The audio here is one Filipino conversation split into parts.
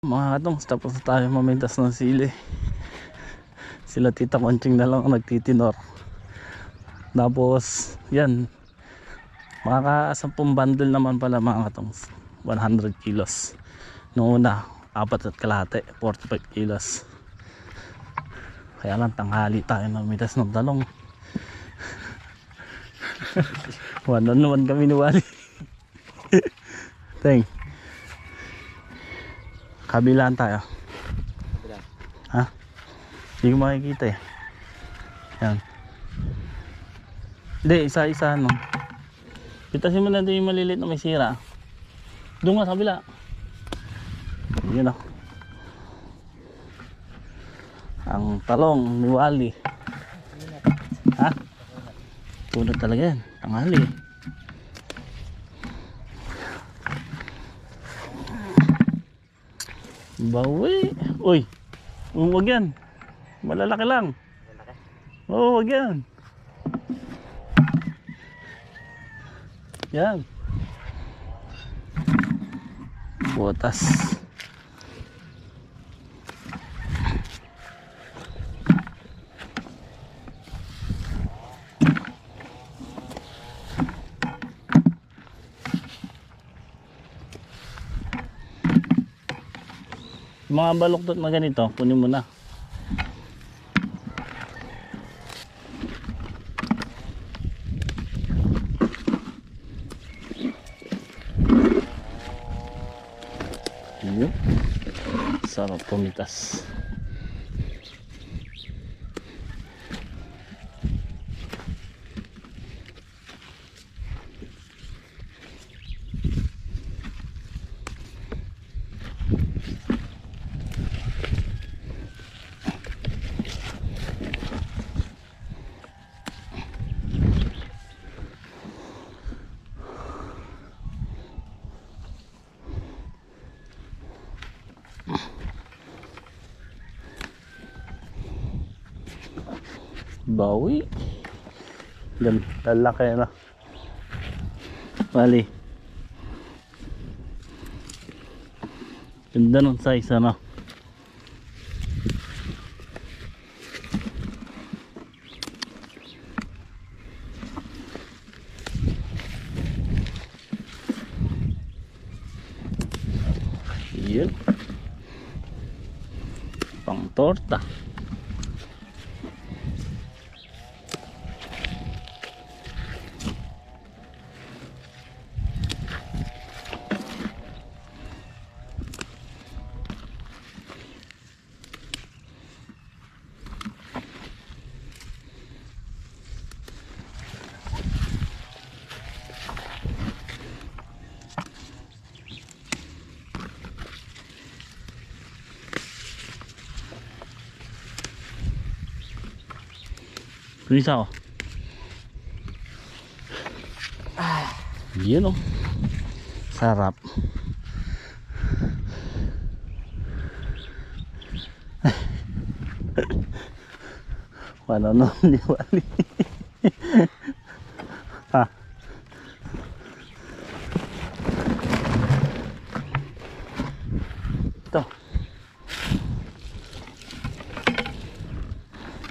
Mga katong, tapos na tayo mamintas ng sili. Sila tita Konching na lang ang nagtitinor. Tapos, yan. Mga sampung bundle naman pala mga katong. 100 kilos. Noong una, apat at kalahati, 45 kilos. Kaya lang, tanghali tayo namitas ng talong. one on one kami ni Wally. Teng. Kabilaan tayo. Ha? Hindi ko makikita eh. Yan. Hindi, isa-isa no. Pitasin mo na doon yung maliliit na may sira. Doon nga sa kabila. Yun o. Ang talong ni Wally. Ha? Puno talaga yan. Tanghali. Bawi. Uy. Huwag yan. Malalaki lang. Oo, wag yan. Yan. Butas. Mga baluktot na ganito, kunin mo na. Sarap pumitas. Bawi. Gan, lalaki na. Bali. Ganda ng size ano. Yun. Pang torta. Isa oh. Yun. Sarap. Wala na ni Wally. ha. Ito.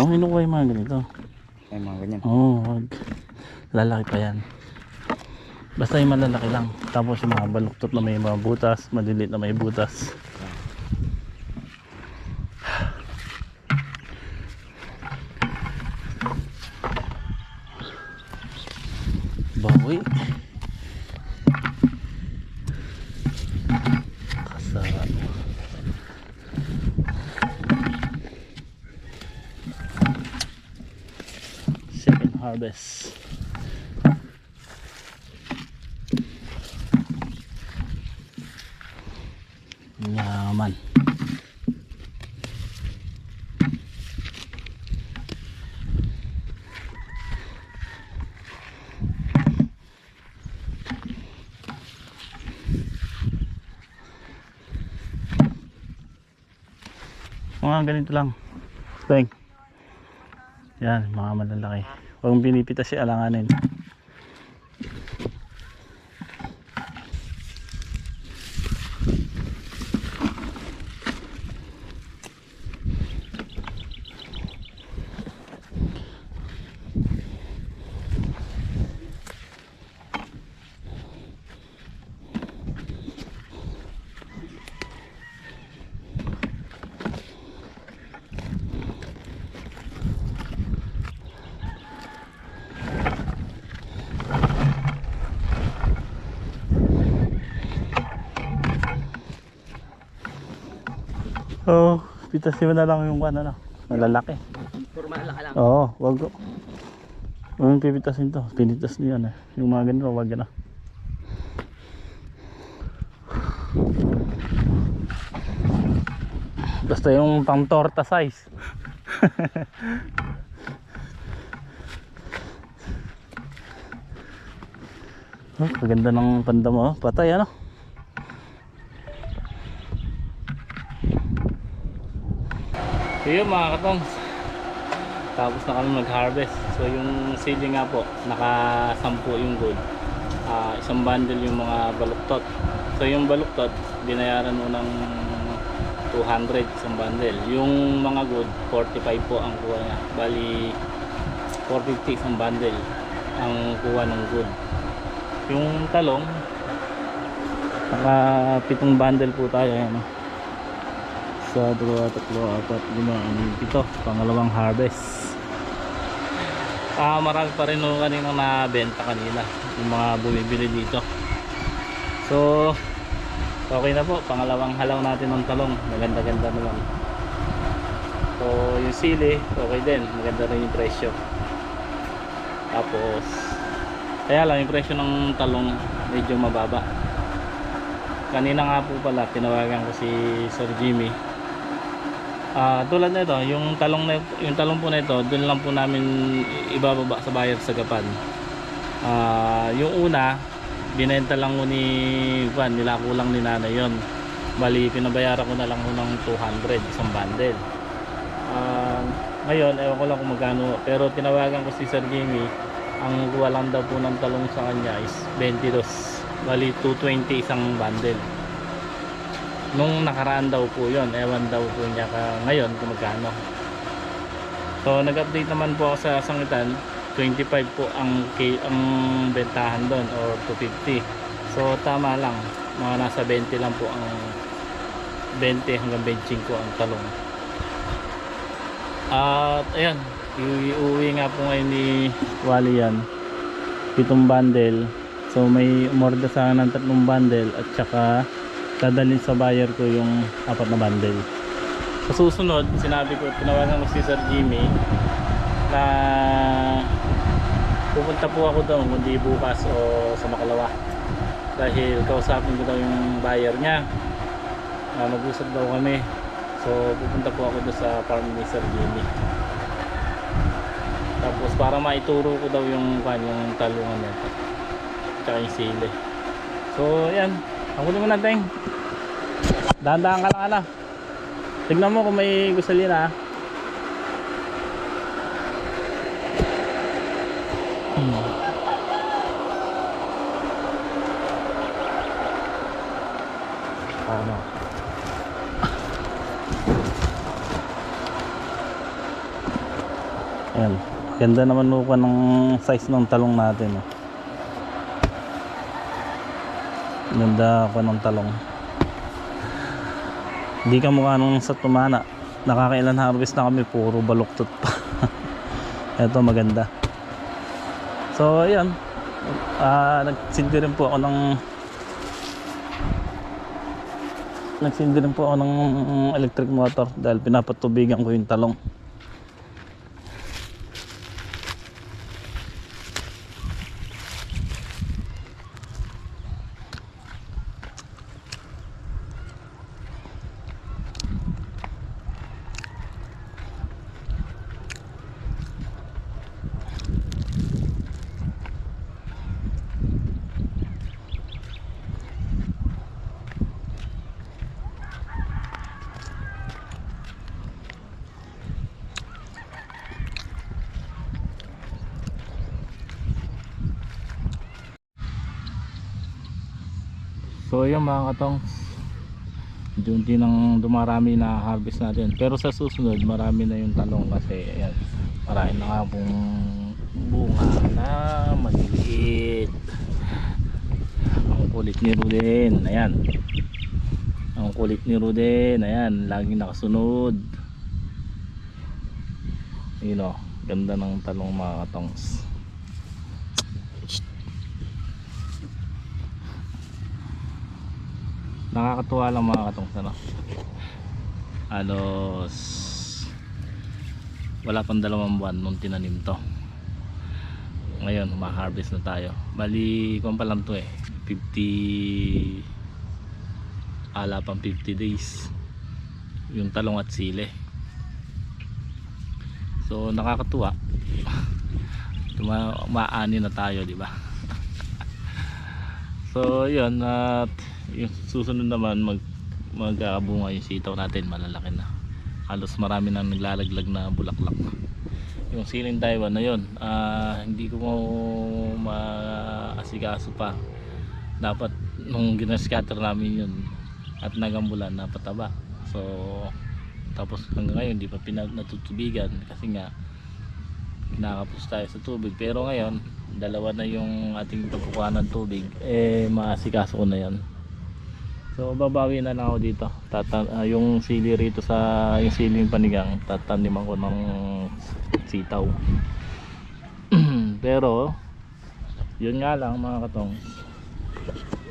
Ang oh, inuwi mga ganito. Ay, mga ganyan. Oo, oh, wag. Lalaki pa yan. Basta yung malalaki lang. Tapos yung mga baluktot na may mga butas, maliliit na may butas. Bawi. Kasarap. Second harvest. Mga ganito lang. Teng. Yan, mga malalaki. Huwag pinipitas si alanganin. Oh, pitasin mo na lang yung ano, ano, malalaki. Formal lang lang. Oo, wag ko. Huwag pipitasin to. Pinitas niyo yan eh. Yung mga ganito, wag na. Basta yung pang torta size. oh, maganda ng panda mo. oh. Patay ano? So yun mga katongs. Tapos na kami mag-harvest. So yung sili nga po naka-sampu yung good Ah, isang bundle yung mga baluktot. So yung baluktot binayaran mo ng 200 isang bundle. Yung mga good 45 po ang kuha niya. Bali 450 isang bundle ang kuha ng good yung talong naka pitong bundle po tayo ayan oh. sa dalawa, tatlo, apat, lima, anim, pito pangalawang harvest. Ah marami pa rin nung kanina nabenta kanina yung mga bumibili dito. So okay na po pangalawang halaw natin ng talong. Maganda ganda naman so yung sili okay din. Maganda rin yung presyo. Tapos kaya lang yung presyo ng talong medyo mababa. Kanina nga po pala tinawagan ko si Sir Jimmy Ah, tulad nito, yung talong na yung talong po nito, doon lang po namin ibababa sa bayar sa Gapan. Ah, yung una, binenta lang ko ni Juan, nilako lang ni nanay yon. Bali, pinabayaran ko na lang ng 200 isang bundle. Ah, ngayon, ewan ko lang kung magkano, pero tinawagan ko si Sir Jimmy, ang kuha lang daw po ng talong sa kanya is 22. Bali, 220 isang bundle nung nakaraan daw po yon ewan daw po niya ka ngayon kung magkano. So nag-update naman po ako sa sangitan 25 po ang ang bentahan doon or 250 so tama lang mga nasa 20 lang po ang 20 hanggang 25 ang talong. At ayan iuwi nga po ngayon ni Wally yan pitong bundle. So may umorder sa ng tatlong bundle at saka dadalhin sa buyer ko yung apat na bundle. Sa susunod sinabi ko tinawagan ko si Sir Jimmy na pupunta po ako doon kundi bukas o sa Makalawa. Dahil kausapin ko daw yung buyer niya uh, mag-usap daw kami. So pupunta po ako doon sa farm ni Sir Jimmy. Tapos para maituro ko daw yung kanyang talungan nito tsaka yung sili. So yan ang kunin mo natin dahan-dahan ka lang ala tignan mo kung may gusalina hmm. ano Ayan. Ganda naman lupa ng size ng talong natin. Oh. Ganda pa ng talong. Hindi ka mukha nung sa tumana. Nakakailan harvest na kami, puro baluktot pa. Ito maganda. So, ayan. Ah, nagsindi rin po ako ng nagsindi rin po ako ng electric motor dahil pinapatubigan ko yung talong. So yun mga katong Junti nang dumarami na harvest natin. Pero sa susunod marami na yung talong kasi ayan, marami na nga pong bunga na maliliit. Ang kulit ni Ruden Ayan. Ang kulit ni Ruden Ayan, laging nakasunod. Yun o, ganda ng talong mga katongs nakakatuwa lang mga katong ano halos wala pang dalawang buwan nung tinanim to. Ngayon ma-harvest na tayo. Bali kung pa lang to eh. 50 ala pang 50 days. Yung talong at sile so nakakatuwa. Tuma maani na tayo di ba? So yun at yung susunod naman mag magkakabunga yung sitaw natin malalaki na. Halos marami na naglalaglag na bulaklak. Yung siling Taiwan na yun ah, hindi ko maasikaso pa. Dapat nung ginascatter namin yun at nagambulan napataba. So tapos hanggang ngayon di pa natutubigan kasi nga kinakapos tayo sa tubig. Pero ngayon dalawa na yung ating pagkukuha ng tubig eh maasikaso ko na yan so babawi na lang ako dito. Tata ah, yung sili rito sa yung siling panigang tataniman ko ng sitaw. Pero yun nga lang mga katong.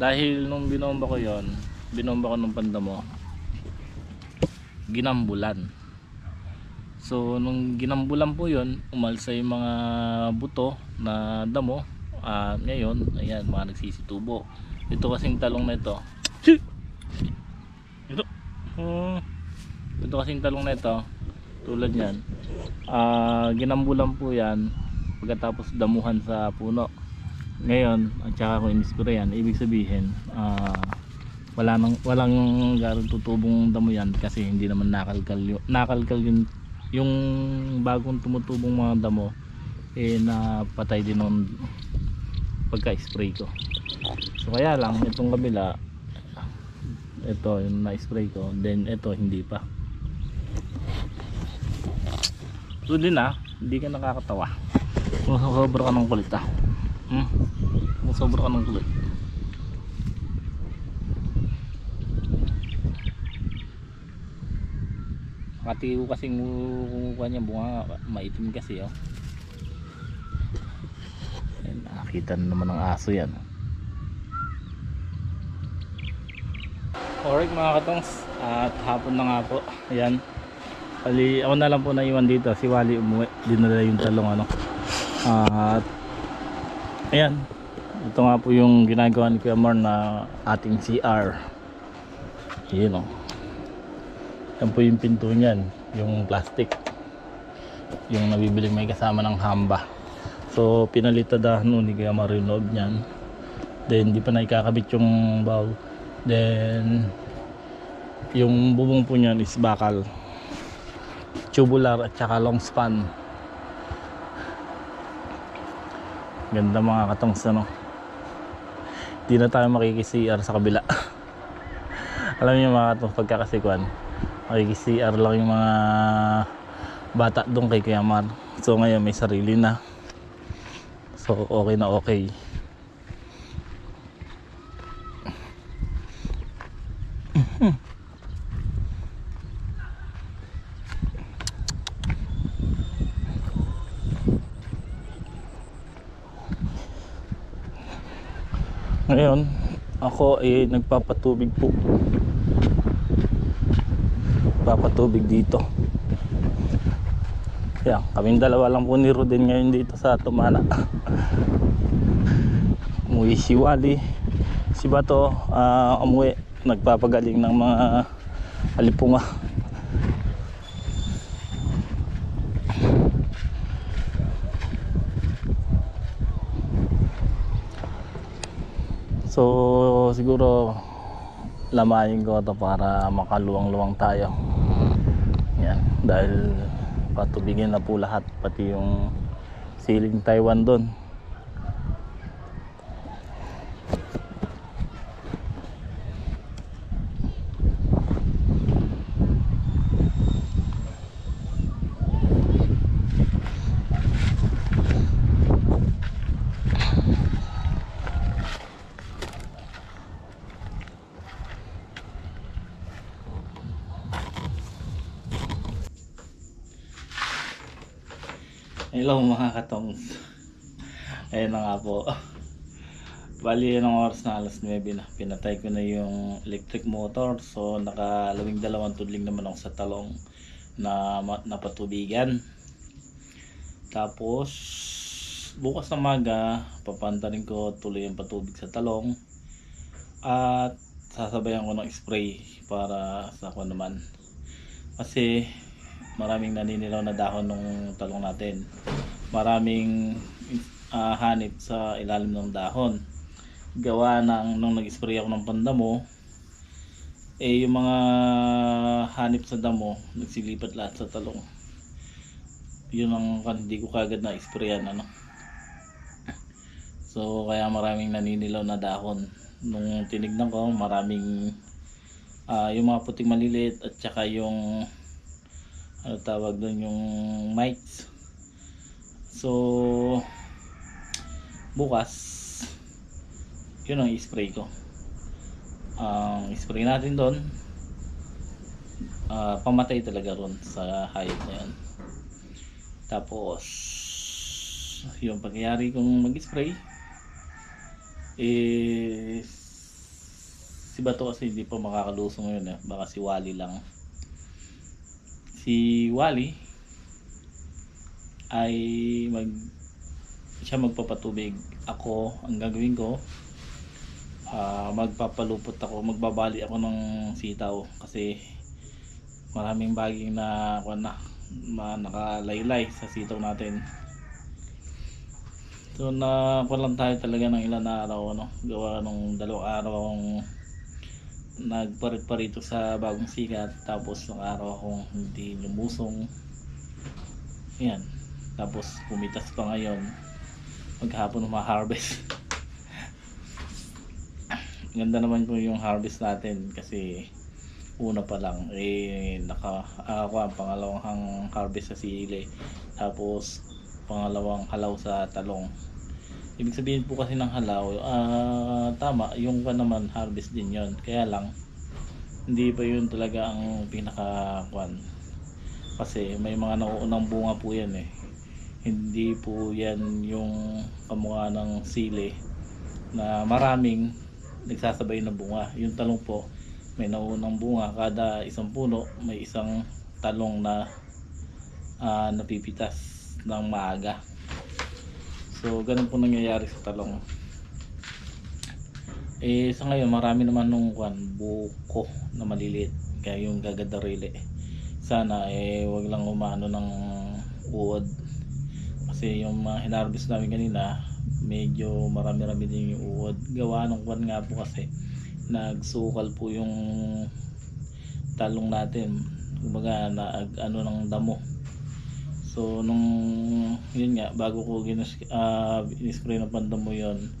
Dahil nung binomba ko yon binomba ko ng pandamo ginambulan. So nung ginambulan po yon umalsa yung mga buto na damo. At ngayon ayan mga nagsisitubo. Ito kasing talong na ito ito. Uh, ito kasing talong na ito. Tulad yan. Ah ginambulan po yan pagkatapos damuhan sa puno. Ngayon at saka ko inispray yan ibig sabihin ah wala nang walang garong tutubong damo yan kasi hindi naman nakalkal nakalkal yun yung bagong tumutubong mga damo eh napatay din nung pagka-spray ko. So kaya lang itong kabila ito yung na-spray ko then ito hindi pa so din ah hindi ka nakakatawa sobra ka ng kulit ah hmm? sobra ka ng kulit Makati ko kasing kumukuha niya bunga maitim kasi oh. Ayan, nakakita na naman ng aso yan. Alright mga katongs, at hapon na nga po. Ayan. Pali, ako na lang po naiwan dito. Si Wally umuwi. Dinala yung talong ano. At ayan. Ito nga po yung ginagawa ni Kuya Mar na ating CR. Ayan oh. Yan po yung pinto niyan, yung plastic. Yung nabibili may kasama ng hamba. So pinalitadahan nun ni Kuya Mario yung loob niyan. Then di pa na ikakabit yung bowl. Then yung bubong po niyan is bakal. Tubular at saka long span. Ganda mga katongs ano. Di na tayo makikisi-CR sa kabila. Alam niyo mga katongs pagkakasikuan makikisi-CR lang yung mga bata doon kay Kuya Mar. So ngayon may sarili na. So okay na okay. Ngayon, ay nagpapatubig po. Papatubig dito. Yan kaming dalawa lang po ni Rodin ngayon dito sa Tumana. Umuwi si Wally. Si Bato uh, umuwi. Nagpapagaling ng mga alipunga so siguro lamayin ko to para makaluwang-luwang tayo. Yan dahil patubigin na po lahat pati yung siling Taiwan doon Hello mga katongs Ayan na nga po Bali, ng oras na alas 9 na. Pinatay ko na yung electric motor. So, nakalawing dalawang tudling naman ako sa talong na napatubigan. Tapos, bukas na maga, papantarin ko tuloy yung patubig sa talong. At sasabayan ko ng spray para sa ako naman. Kasi maraming naninilaw na dahon ng talong natin. Maraming ah, hanip sa ilalim ng dahon. Gawa ng nung nag-spray ako ng pandamo eh yung mga hanip sa damo nagsilipat lahat sa talong. Yun ang hindi ko kagad na sprayan ano. So kaya maraming naninilaw na dahon. Nung tinignan ko maraming ah, yung mga puting maliliit at saka yung ano tawag doon yung mites so bukas yun ang i-spray ko. Ang spray natin doon ah, pamatay talaga ron sa hayop na yun. Tapos yung pangyayari kong mag-spray is si Bato kasi hindi pa makakalusong ngayon eh. baka si Wally lang si Wally ay mag siya magpapatubig. Ako ang gagawin ko ah, magpapalupot ako magbabali ako ng sitaw kasi maraming baging na kuwan na ma, nakalaylay sa sitaw natin. So na lang tayo talaga ng ilan na araw ano gawa ng dalawang araw nagparit-parito sa bagong sikat. Tapos ng araw akong hindi lumusong. Yan tapos pumitas pa ngayon. Maghapon ma-harvest ganda naman po yung harvest natin kasi una pa lang eh naka ah, ako ang pangalawang harvest sa sili. Tapos pangalawang halaw sa talong ibig sabihin po kasi ng halaw ah, tama yung pa naman harvest din yon kaya lang hindi pa yun talaga ang pinaka kwan kasi may mga nauunang bunga po yan eh. Hindi po yan yung kamukha ng sili na maraming nagsasabay na bunga. Yung talong po may naunang bunga. Kada isang puno may isang talong na ah, napipitas ng maaga so ganun po nangyayari sa talong. Eh sa ngayon marami naman nung kwan buko na maliliit. Kaya yung gagadarili. Sana eh wag lang umano ng uod. Kasi yung mga hinarvest namin kanina medyo marami-rami din yung uod. Gawa ng kwan nga po kasi nagsukal po yung talong natin. Kumbaga na ano ng damo so nung yun nga bago ko ginas uh, spray ng pandamo yun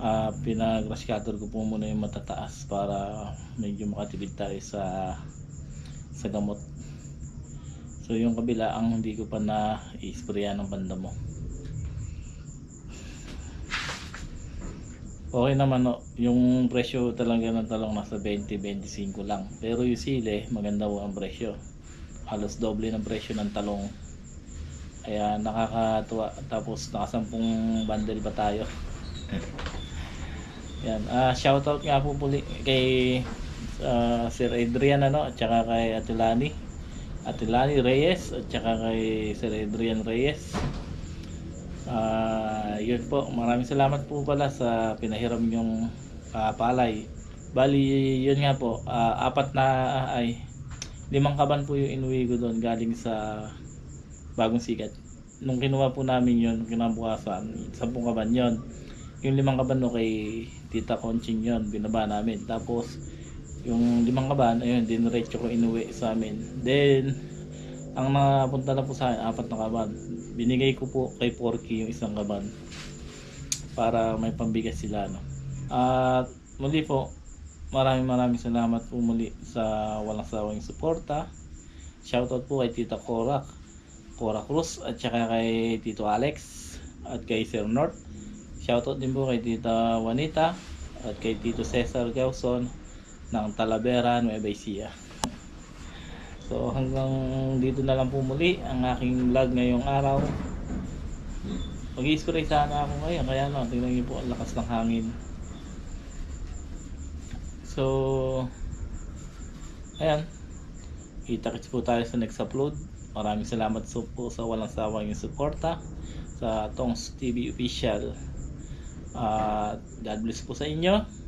uh, pinag-grass cutter ko po muna yung matataas para medyo makatipid tayo sa sa gamot. So yung kabila ang hindi ko pa na i-sprayan ng pandamo okay naman no, yung presyo talaga ng talong nasa 20-25 lang. Pero yung sile maganda po ang presyo. Halos doble ng presyo ng talong kaya nakakatuwa. Tapos nakasampung bundle ba tayo? Yan. Ah shoutout nga po puli kay ah, Sir Adrian ano at saka kay Atilani Atilani Reyes at saka kay Sir Adrian Reyes. Ah, yun po, maraming salamat po pala sa pinahiram yung ah, palay. Bali, yun nga po, ah, apat na ay limang kaban po yung inuwi ko doon galing sa bagong sikat. Nung kinuha po namin yun, kinabukasan, sampung kaban yun. Yung limang kaban no kay Tita Conching yun, binaba namin. Tapos, yung limang kaban, ayun, diniretso ko inuwi sa amin. Then, ang napunta na po sa akin, apat na kaban. Binigay ko po kay Porky yung isang kaban para may pambigas sila. No? At muli po, maraming maraming salamat po muli sa walang sawang suporta. Shoutout po kay Tita Korak, Cora Cruz at saka kay Tito Alex at kay Sir North. Shoutout din po kay Tita Juanita at kay Tito Cesar Gauson ng Talavera, Nueva Ecija. So hanggang dito na lang po muli ang aking vlog ngayong araw. Mag-i-spray sana ako ngayon. Kaya lang, tingnan niyo po ang lakas ng hangin. So, ayan. Kita-kits po tayo sa next upload. Maraming salamat so po sa walang sawang yung suporta sa Tongs TV Official. At God bless po sa inyo.